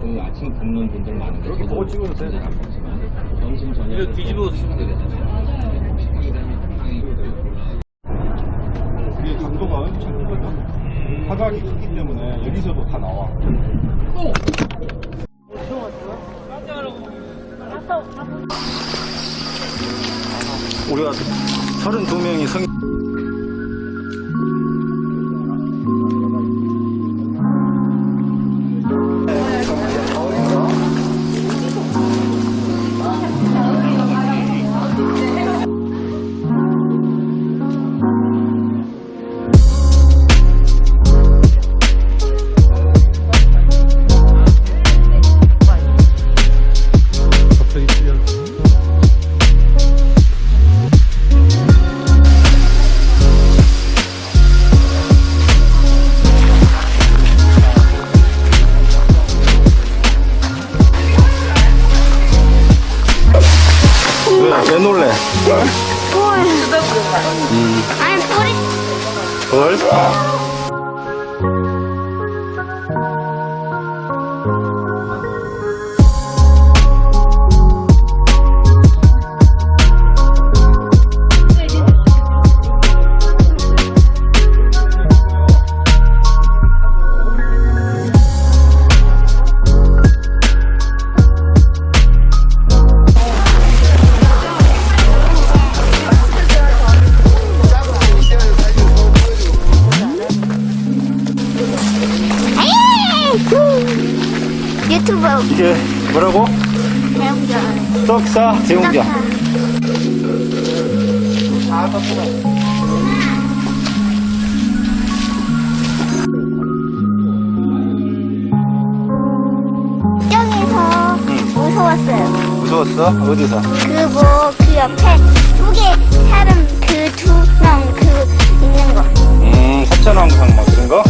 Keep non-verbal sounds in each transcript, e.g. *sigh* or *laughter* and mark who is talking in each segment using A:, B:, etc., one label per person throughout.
A: 그 아침 굶는 분들 많은데
B: 이렇게 보고 찍어도 돼.
A: 점심 저녁
B: 이거 뒤집어 드시면
A: 당이
C: 이게 강도가 엄청 크거든. 화각이 크기 때문에 여기서도 다 나와. 우리가 32명이 성 왜, 왜 놀래?
D: 아니 뿌리
C: 뭘?
D: 유튜브
C: 이게 뭐라고?
D: 배우자
C: 떡사 제공자.
D: 저기서 무서웠어요.
C: 무서웠어? 어디서?
D: 그 뭐 그 옆에 두 개 사람 그 두 명 그 있는 거.
C: 음, 합천왕상 막 그런 거?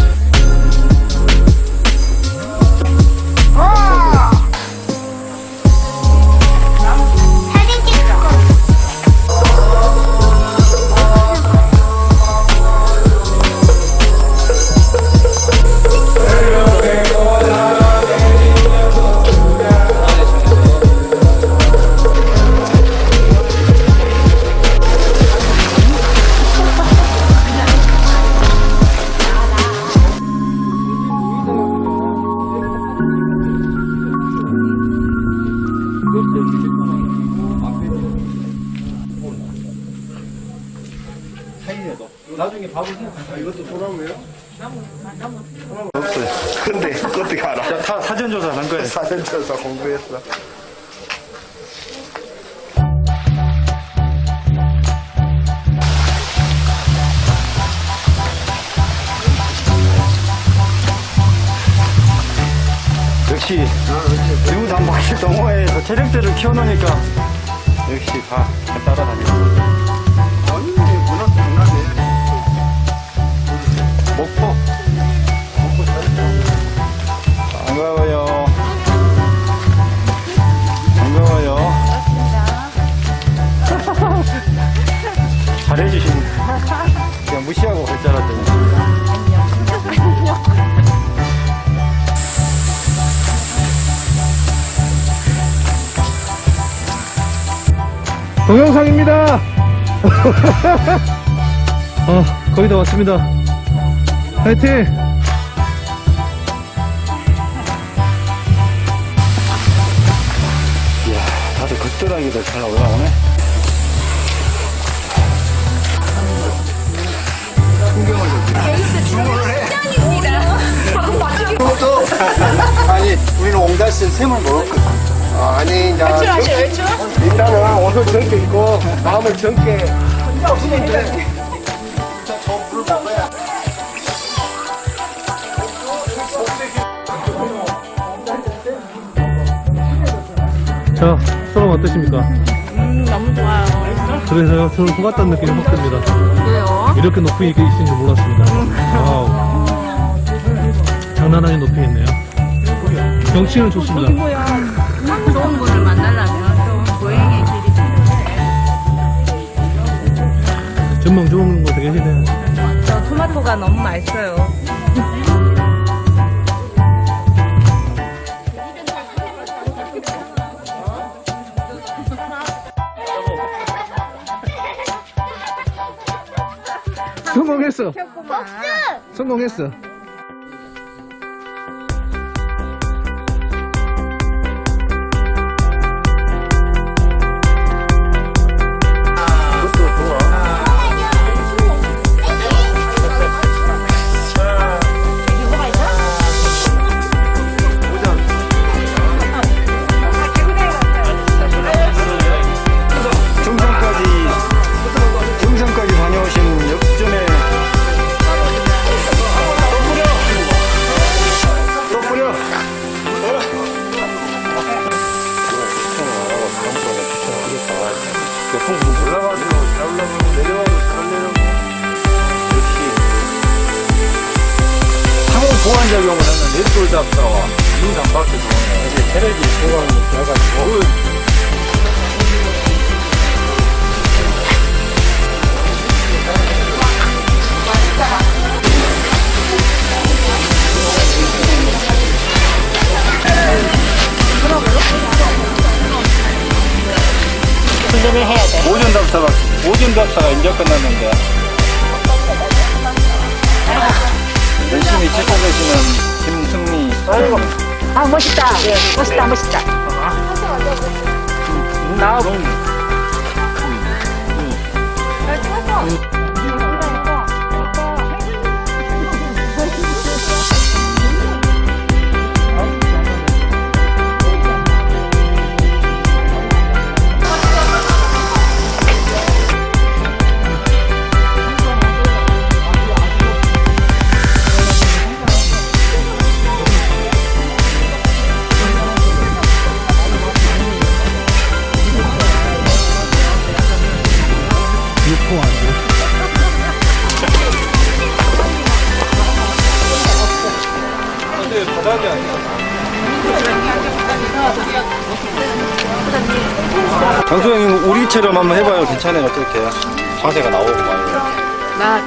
C: 나중에 밥을 아, 이것도 소나무예요? 없어요. 근데 어떻게 알아? 다 사전조사 한 거예요. 사전조사 공부했어. 역시 한 바퀴 동호회에서 체력들을 키워놓으니까 역시 다 잘 따라다니고 목포 목포 반가워요 반가워요 *laughs* 잘해주시네 그냥 무시하고 갈 줄 알았더니
B: 동영상입니다. *laughs* 어, 거의 다 왔습니다. 화이팅!
C: 이야 다들 겉도라기들 잘 올라오네
E: 아니 우리는 옹달씨 샘을 먹었거든 아, 아니 이제 외출 외출? 일단은 옷을 젊게 입고 마음을 젊게 썩시는데 저
B: 자, 소감 어떠십니까?
F: 음, 너무 좋아요.
B: 그래서 서로 속았다는 느낌이 확 듭니다.
F: 왜요?
B: 이렇게 높이 이게 있는 줄 몰랐습니다. 와우. 장난 아닌 높이 있네요. 경치는 좋습니다.
F: 뭐야? 좋은 분을 만나려면 좀 보행의 길이.
B: 전망 좋은 곳에 계시네요.
F: 저 토마토가 너무 맛있어요.
B: 성공했어. 성공했어.
C: 인상밖에 좋아요 이제 체력이 보강이 돼가지고 오전 답사가 오전 답사가 이제 끝났는데. 열심히 체크하시는 김승미
G: 아 멋있다. 멋있다 멋있다.
B: 육포
C: 장수 형님 우리처럼 한번 해봐요. 괜찮아요. 어떻게 자세가 나오고 말고
G: 나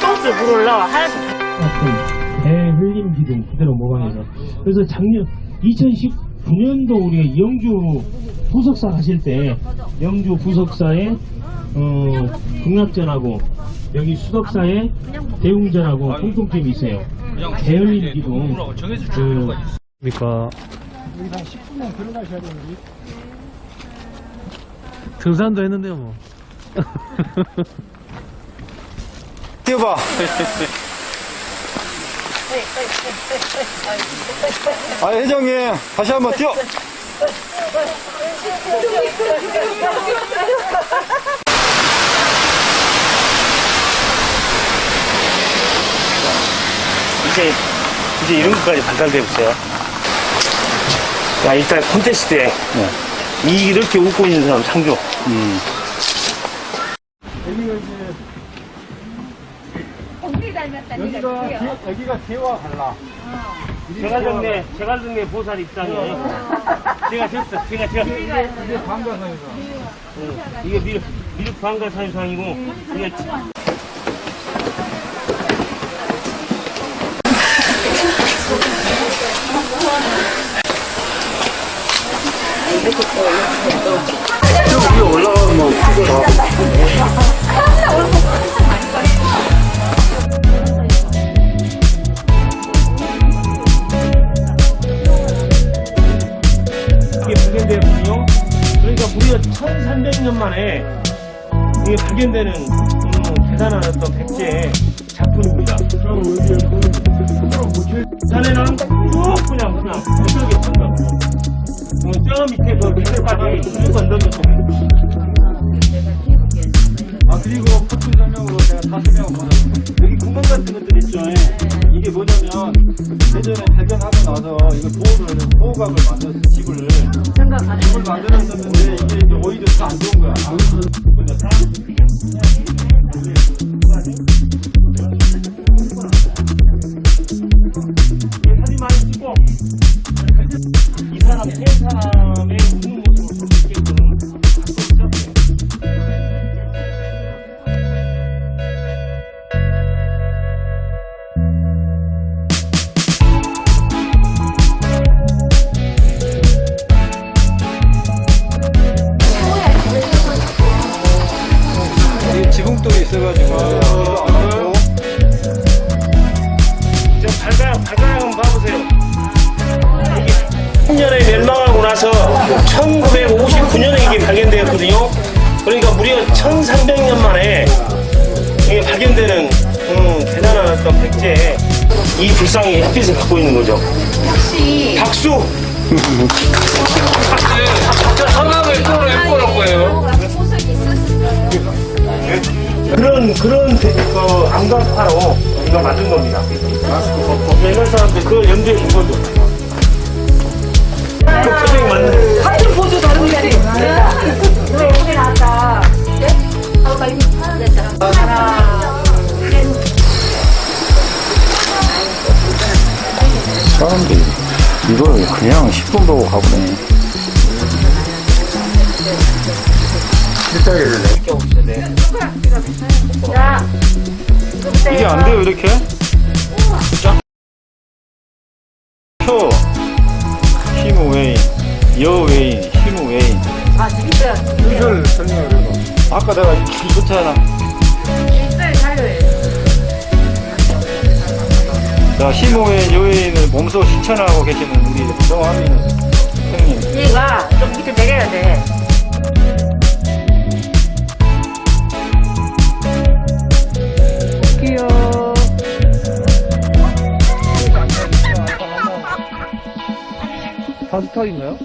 G: 소스 물 올라와. 하나도
B: 배 흘림 기둥 그대로 모방해서. 그래서 작년 2019년도 우리가 영주 부석사 가실 때 영주 부석사에 어, 극락전하고 여기 수덕사에 대웅전하고 공통점이 있어요. 배 흘림 기둥. 그 그러니까 등산도 했는데요 뭐. *laughs*
C: 뛰어봐 아 회장님 다시 한번 뛰어
H: 이제 이제 이런 것까지 발달돼 보세요. 야 일단 콘테스트에 이 이렇게 웃고 있는 사람 상조.
C: 여기가 여기가 개와 달라
H: 제갈동네 제갈동네 보살 입장이에요. *laughs* 제가 졌어. 제가 졌어.
C: 이게 방가상에서
H: 이게 미륵 미륵 방가사유상이고 이게
C: 저 위에 올라가면 뭐 그거 다
H: 이게 발견되거든요. 그러니까 무려 1,300년 만에 이게 발견되는 음, 대단한 어떤 백제의 작품입니다. 전에는 쭉 그냥 그냥 이쪽에 건너. 어, 저 밑에 그 밑에까지 쭉 건너서
C: 아 그리고 포트 설명으로 제가 다 설명을 받았어요 여기 구멍 같은 것들 있죠 예. 이게 뭐냐면 예전에 발견하고 나서 이거 보호를 보호각을 만들어서 집을 집을 만들었었는데 이게 이제 오히려 더 안 좋은 거야
H: 사 발견되었거든요. 그러니까 무려 1300년 만에 이게 발견되는 음, 대단한 어떤 백제의 이 불상이 햇빛을 갖고 있는 거죠. 박수!
A: 성함을 또왜 거예요?
H: 그런 그런 대- 그 암각화로 이거 만든 겁니다. 옛날 사람들 그걸 염두에 둔 거죠. 그 표정이 맞는.
G: 하트 포즈 다른 자리. 왜 예쁘게 나왔다.
C: 사람들이 이걸 그냥 10분 보고 가보네. 이게 안 돼요, 이렇게? 표,
G: 살려요.
C: 자, 여 웨인을 몸소 실천하고 계시는 우리 정화민 형님.
G: 얘가 좀 밑에 내려야 돼. 귀여워.
B: 다스타인가요?